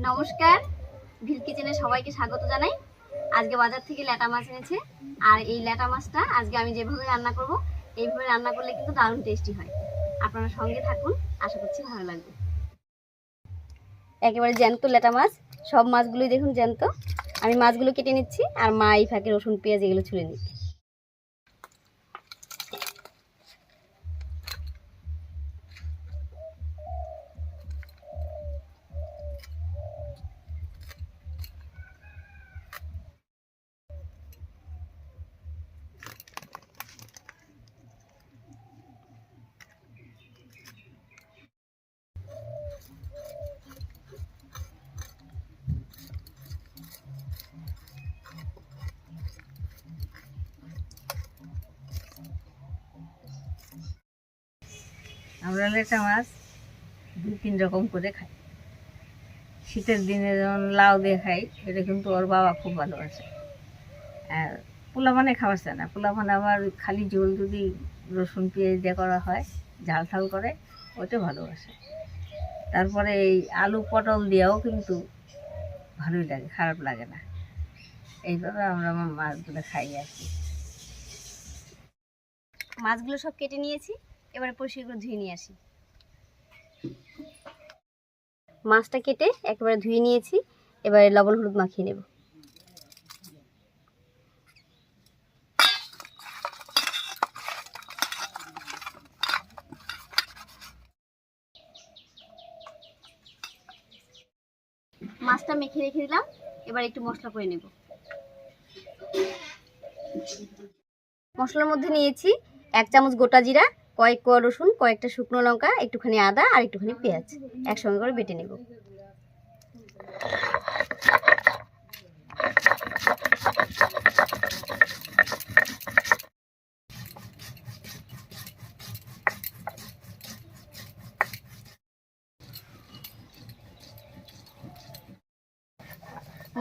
নমস্কার। ভিল কিচেনে সবাইকে স্বাগত জানাই। আজকে বাজার থেকে ল্যাটা মাছ এনেছে। আর এই ল্যাটা মাছটা আজকে আমি যেভাবে রান্না করব, এইভাবে রান্না করলে কিন্তু দারুণ টেস্টি হয়। আপনারা সঙ্গে থাকুন, আশা করছি ভালো লাগবে। একেবারে জ্যান্ত ল্যাটা মাছ। সব মাছগুলোই দেখুন জ্যান্ত। আমি মাছগুলো কেটে নিচ্ছি, আর মা এই ফাঁকে রসুন, পেঁয়াজ এগুলো ছুলে নিচ্ছি। আমরা লেটা মাছ দু তিন রকম করে খাই। শীতের দিনে যেমন লাউ দিয়ে খাই, এটা কিন্তু ওর বাবা খুব ভালোবাসে। আর পোলা মানে খাওয়া চায় না। পোলা মানে আবার খালি ঝোল যদি রসুন, পেঁয়াজ দিয়ে করা হয়, ঝাল ঝাল করে ওটা ভালোবাসে। তারপরে এই আলু পটল দিয়েও কিন্তু ভালোই লাগে, খারাপ লাগে না। এইভাবে আমরা আমার মাছগুলো খাই আর কি। মাছগুলো সব কেটে নিয়েছি। এবারে পরিষ্কার করে ধুয়ে নিয়ে আসি। মাছটা কেটে একেবারে ধুয়ে নিয়েছি এবারে লবণ হলুদ মাখিয়ে নেব। মাছটা মেখে রেখে দিলাম এবার একটু মশলা করে নেব। মশলার মধ্যে নিয়েছি এক চামচ গোটা জিরা কয়েক কোয়া রসুন, কয়েকটা শুকনো লঙ্কা, একটুখানি আদা আর একটুখানি পেঁয়াজ। একসঙ্গে করে বেটে নেব।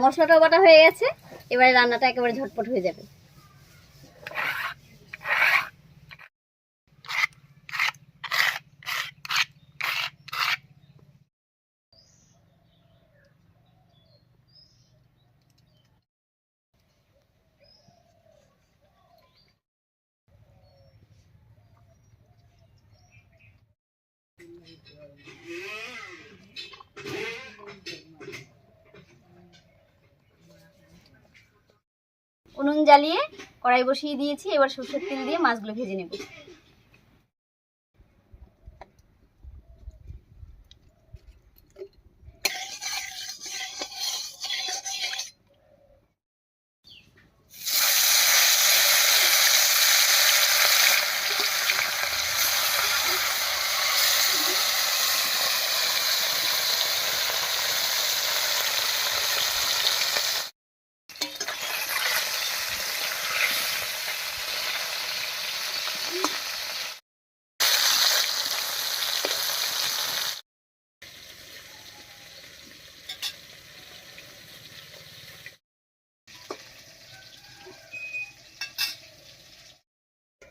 মশলাটা বাটা হয়ে গেছে। এবারে রান্নাটা একেবারে ঝটপট হয়ে যাবে। উনুন জ্বালিয়ে কড়াই বসিয়ে দিয়েছি এবার সরষের তেল দিয়ে মাছগুলো ভেজে নেব।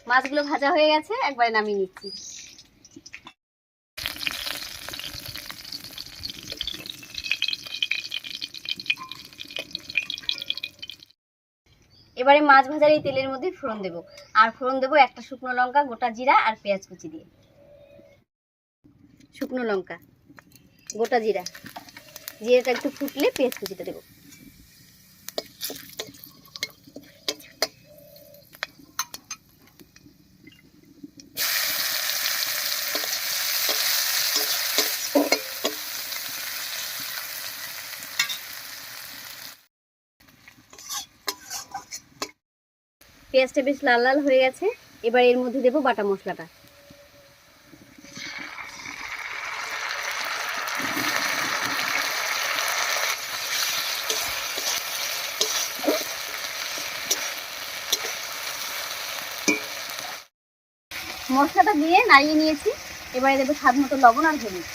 মাছগুলো ভাজা হয়ে গেছে একবারে নামিয়ে নিচ্ছি। এবারে মাছ ভাজার এই তেলের মধ্যে ফোড়ন দেব। আর ফোড়ন দেব একটা শুকনো লঙ্কা, গোটা জিরা আর পেঁয়াজ কুচি দিয়ে। শুকনো লঙ্কা, গোটা জিরা। জিরাটা একটু ফুটলে পেঁয়াজ কুচিটা দেবো। পেঁয়াজটা বেশ লাল লাল হয়ে গেছে। এবার এর মধ্যে দেবো বাটা মশলাটা। মশলাটা দিয়ে নাড়িয়ে নিয়েছি। এবারে দেবো স্বাদ মতো লবণ আর হলুদ।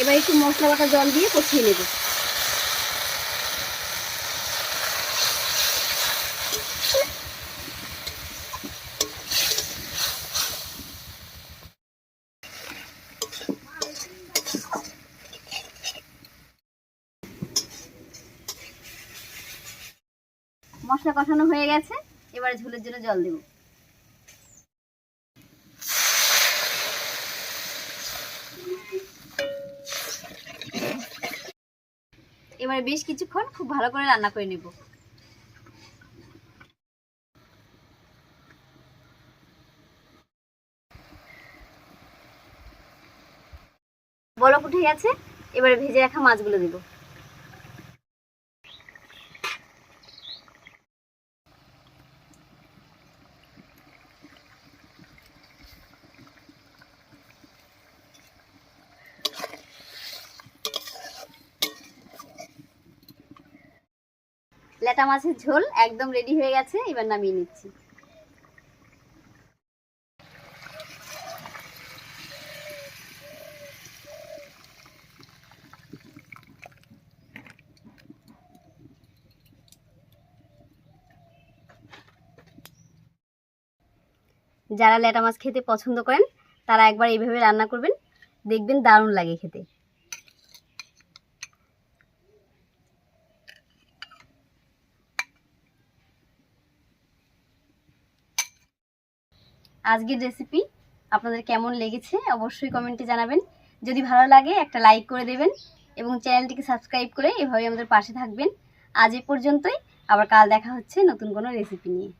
এবার একটু মশলা বাটা জল দিয়ে কষিয়ে নেব। মশলা কষানো হয়ে গেছে, এবার ঝোলের জন্য জল দেবো। এবারে বেশ কিছুক্ষণ খুব ভালো করে রান্না করে নেব। বলক উঠে গেছে, এবারে ভেজে রাখা মাছগুলো দেব। লেটা মাছের ঝোল একদম রেডি হয়ে গেছে, এবার নামিয়ে নিচ্ছি। যারা লেটা মাছ খেতে পছন্দ করেন, তারা একবার এইভাবে রান্না করবেন, দেখবেন দারুণ লাগে খেতে। আজকের রেসিপি আপনাদের কেমন লেগেছে অবশ্যই কমেন্টে জানাবেন। যদি ভালো লাগে একটা লাইক করে দেবেন এবং চ্যানেলটিকে সাবস্ক্রাইব করে এভাবে আমাদের পাশে থাকবেন। আজ এ পর্যন্তই, আবার কাল দেখা হচ্ছে নতুন কোনো রেসিপি নিয়ে।